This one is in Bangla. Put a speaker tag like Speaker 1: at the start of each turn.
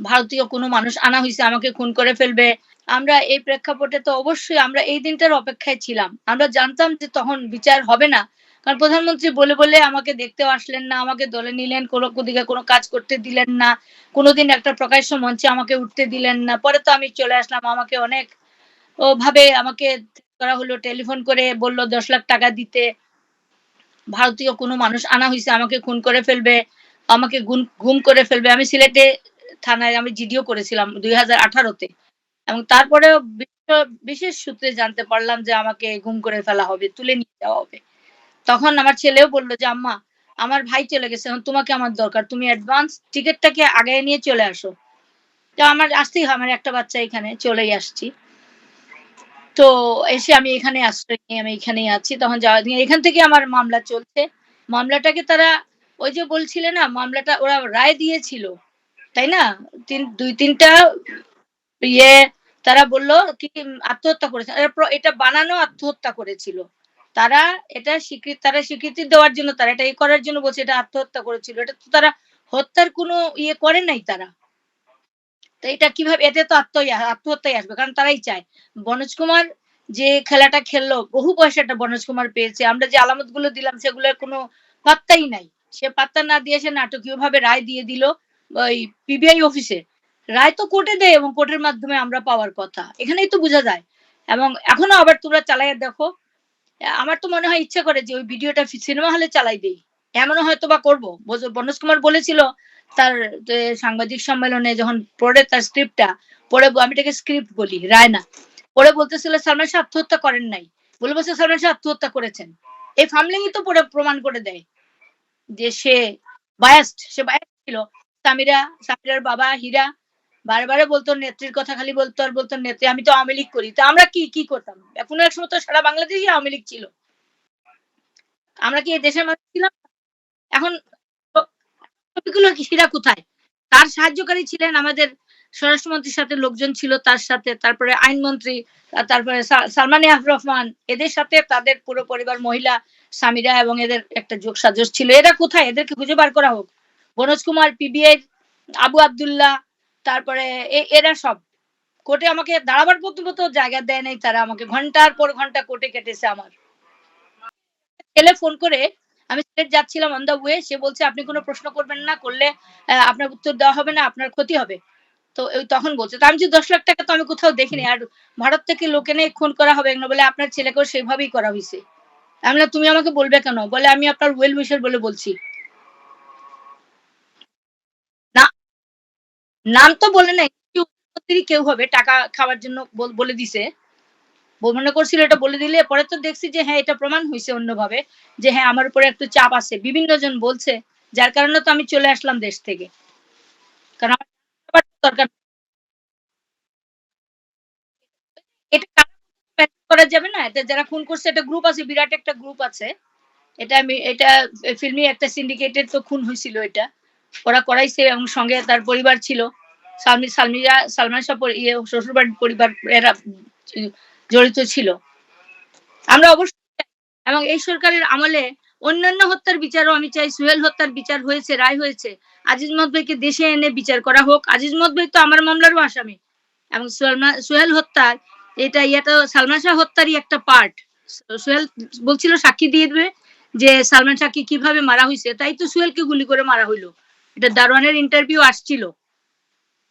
Speaker 1: ভারতীয় কোনো মানুষ আনা হয়েছে আমাকে খুন করে ফেলবে। আমরা এই প্রেক্ষাপটে তো অবশ্যই আমরা এই দিনটার অপেক্ষায় ছিলাম। আমরা জানতাম যে তখন বিচার হবে না। কারণ প্রধানমন্ত্রী বলে বলে আমাকে দেখতেও আসলেন না, আমাকে দলে নিলেন, কোনো দিকে কোনো কাজ করতে দিলেন না। কোনোদিন একটা প্রকাশ্য মঞ্চে আমাকে উঠতে দিলেন না। পরে তো আমি চলে আসলাম, আমাকে অনেক ভাবে আমাকে করা হলো, টেলিফোন করে বলল, দশ লাখ টাকা দিতে। ভারতীয় কোনো মানুষ আনা হয়েছে আমাকে খুন করে ফেলবে, আমাকে গুম করে ফেলবে। আমি সিলেটে থানায় আমি জিডিও করেছিলাম দুই হাজার আঠারোতে। এবং তারপরেও বিশ্ব- বিশেষ সূত্রে জানতে পারলাম যে আমাকে গুম করে ফেলা হবে, তুলে নিয়ে যাওয়া হবে। তখন আমার ছেলেও বলল যে, আম্মা, আমার ভাই চলে গেছে তোমাকে আমার দরকার, তুমি অ্যাডভান্স টিকিটটাকে আগে নিয়ে চলে আসো। তো আমার, আসতেই হয়, আমার একটা বাচ্চা এখানে চলেই আসছি। তো এসে আমি এখানে আশ্রয় নিয়ে, আমি এখানেই আছি, তখন যাওয়া দিয়ে এখান থেকে আমার মামলা চলছে। মামলাটাকে তারা, ওই যে বলছিলে না, মামলাটা ওরা রায় দিয়েছিল। তাই না? তিন, দুই, তিনটা ইয়ে তারা বলল কি আত্মহত্যা করেছে। এটা বানানো আত্মহত্যা করেছিল। তারা এটা স্বীকৃতি তারা স্বীকৃতি দেওয়ার জন্য, তারা এটা ইয়ে করার জন্য বলছে এটা আত্মহত্যা করেছিল। এটা তো তারা হত্যার কোনো ইয়ে করে নাই তারা। তো এটা কীভাবে এটা তো আত্ম আত্মহত্যায় আসবে, কারণ তারাই চায়। বনোজ কুমার যে খেলাটা খেললো, বহু পয়সাটা বনোজ কুমার পেয়েছে। আমরা যে আলামতগুলো দিলাম, সেগুলোর কোনো পাত্তাই নাই। সে পাত্তা না দিয়ে সে নাটকীয় ভাবে রায় দিয়ে দিল। ওই পিবিআই অফিসে রায় তো কোর্টে দেয় এবং কোর্টের মাধ্যমে আমরা পাওয়ার কথা। এখানেই তো বোঝা যায়। এবং এখনও আবার তোমরা চালাইয়া দেখো। আমার তো মনে হয় ইচ্ছা করে যে ওই ভিডিওটা সিনেমা হলে চালাই দেই। এমনও হয়তো বা করব কুমার বলেছিল তার সাংবাদিক সম্মেলনে যখন পড়ে তার স্ক্রিপ্টটা পড়ে আমি এটাকে স্ক্রিপ্ট বলি রায় না পড়ে বলতেছিল, সালমান শাহ আত্মহত্যা করেন নাই। বলে বলছে, সালমান শাহ আত্মহত্যা করেছেন। এই ফামলিংই তো পড়ে প্রমাণ করে দেয় যে সে বায়াস্ট সে বায়াস্ট ছিল। সামিরা সামিরার বাবা, হীরা। বারে বারে বলতো নেত্রীর কথা, খালি বলতো আর বলতো, নেত্রী, আমি তো আওয়ামী লীগ করি। তো আমরা কি কি করতাম? কোনো এক সময় তো সারা বাংলাদেশই আওয়ামী লীগ ছিল। আমরা কি এই দেশের মানুষ ছিলাম? এখন ছবিগুলো সেরা কোথায়? তার সাহায্যকারী ছিলেন আমাদের স্বরাষ্ট্রমন্ত্রীর সাথে লোকজন ছিল তার সাথে। তারপরে আইনমন্ত্রী তারপরে সালমান এফ রহমান। এদের সাথে তাদের পুরো পরিবার মহিলা স্বামীরা এবং এদের একটা যোগ সাজস ছিল। এরা কোথায়? এদেরকে খুঁজে বার করা হোক। বনোজ কুমার পিবিআই আবু আব্দুল্লাহ, তারপরে এরা সব। কোর্টে আমাকে দাঁড়াবার পর্যন্ত জায়গা দেয় নাই তারা আমাকে। ঘণ্টার পর ঘণ্টা কোর্টে কেটেছে আমার। ছেলে ফোন করে আমি সিলেট যাচ্ছিলাম অন দা ওয়ে সে বলছে, আপনি কোনো প্রশ্ন করবেন না, করলে আপনার উত্তর দেওয়া হবে না, আপনার ক্ষতি হবে। তো তখন বলছে, তো আমি যে দশ লাখ টাকা তো আমি কোথাও দেখিনি, আর ভারত থেকে লোকে নিয়ে খুন করা হবে না বলে আপনার ছেলেকেও সেভাবেই করা হয়েছে আমি তুমি আমাকে বলবে কেন? বলে, আমি আপনার ওয়েল উইশার বলে বলছি না নাম তো বলে নাই কেউ হবে, টাকা খাওয়ার জন্য বলে দিছে। মনে করছিল এটা বলে দিলে, পরে তো দেখছি যে হ্যাঁ এটা প্রমাণ হয়েছে অন্যভাবে, যে হ্যাঁ আমার উপরে একটু চাপ আছে। বিভিন্ন জন বলছে, যার কারণে তো আমি চলে আসলাম দেশ থেকে। কারণ দরকার এটা করা যাবে না? এটা যারা খুন করছে একটা গ্রুপ আছে, বিরাট একটা গ্রুপ আছে। এটা আমি এটা ফিল্মি একটা সিন্ডিকেটের তো খুন হয়েছিল এটা। ওরা করাইছে এবং সঙ্গে তার পরিবার ছিল। সালমি, সালমিরা, সালমান শাহ ইয়ে শ্বশুরবাড়ির পরিবার এরা জড়িত ছিল। আমরা অবশ্যই এবং এই সরকারের আমলে অন্যান্য হত্যার বিচারও আমি চাই। সুহেল হত্যার বিচার হয়েছে, রায় হয়েছে। আজিজ মত ভাইকে দেশে এনে বিচার করা হোক। আজিজ মত ভাই তো আমার মামলারও আসামি। এবং সুহেল হত্যার এটা ইয়েটা সালমান শাহ হত্যারই একটা পার্ট সুহেল বলছিল সাক্ষী দিয়ে দেবে যে সালমান শাহকে কীভাবে মারা হয়েছে তাই তো সুহেলকে গুলি করে মারা হইল। এটা দারোয়ানের ইন্টারভিউ আসছিল।